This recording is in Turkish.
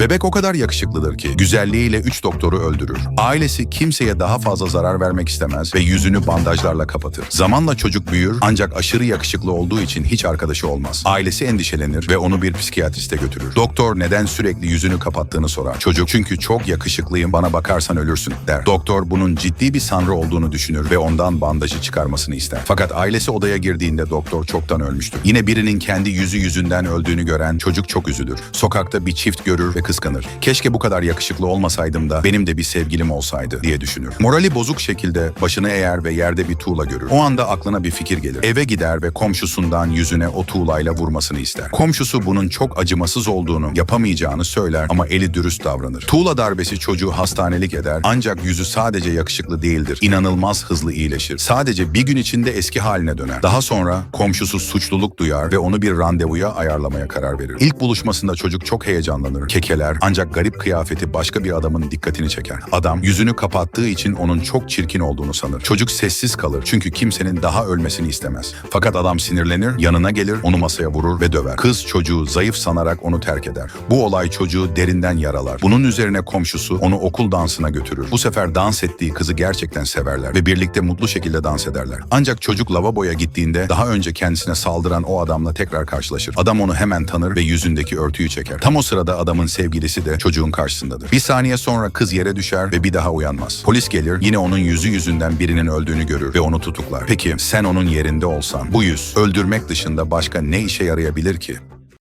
Bebek o kadar yakışıklıdır ki güzelliğiyle üç doktoru öldürür. Ailesi kimseye daha fazla zarar vermek istemez ve yüzünü bandajlarla kapatır. Zamanla çocuk büyür ancak aşırı yakışıklı olduğu için hiç arkadaşı olmaz. Ailesi endişelenir ve onu bir psikiyatriste götürür. Doktor neden sürekli yüzünü kapattığını sorar. Çocuk çünkü çok yakışıklıyım bana bakarsan ölürsün der. Doktor bunun ciddi bir sanrı olduğunu düşünür ve ondan bandajı çıkarmasını ister. Fakat ailesi odaya girdiğinde doktor çoktan ölmüştür. Yine birinin kendi yüzü yüzünden öldüğünü gören çocuk çok üzülür. Sokakta bir çift görür ve kıskanır. Keşke bu kadar yakışıklı olmasaydım da benim de bir sevgilim olsaydı diye düşünür. Morali bozuk şekilde başını eğer ve yerde bir tuğla görür. O anda aklına bir fikir gelir. Eve gider ve komşusundan yüzüne o tuğlayla vurmasını ister. Komşusu bunun çok acımasız olduğunu, yapamayacağını söyler ama eli dürüst davranır. Tuğla darbesi çocuğu hastanelik eder ancak yüzü sadece yakışıklı değildir. İnanılmaz hızlı iyileşir. Sadece bir gün içinde eski haline döner. Daha sonra komşusu suçluluk duyar ve onu bir randevuya ayarlamaya karar verir. İlk buluşmasında çocuk çok heyecanlanır, kekeler ancak garip kıyafeti başka bir adamın dikkatini çeker. Adam yüzünü kapattığı için onun çok çirkin olduğunu sanır. Çocuk sessiz kalır çünkü kimsenin daha ölmesini istemez. Fakat adam sinirlenir, yanına gelir, onu masaya vurur ve döver. Kız çocuğu zayıf sanarak onu terk eder. Bu olay çocuğu derinden yaralar. Bunun üzerine komşusu onu okul dansına götürür. Bu sefer dans ettiği kızı gerçekten severler ve birlikte mutlu şekilde dans ederler. Ancak çocuk lavaboya gittiğinde daha önce kendisine saldıran o adamla tekrar karşılaşır. Adam onu hemen tanır ve yüzündeki örtüyü çeker. Tam o sırada adamın sevgilisi de çocuğun karşısındadır. Bir saniye sonra kız yere düşer ve bir daha uyanmaz. Polis gelir yine onun yüzü yüzünden birinin öldüğünü görür ve onu tutuklar. Peki sen onun yerinde olsan bu yüz öldürmek dışında başka ne işe yarayabilir ki?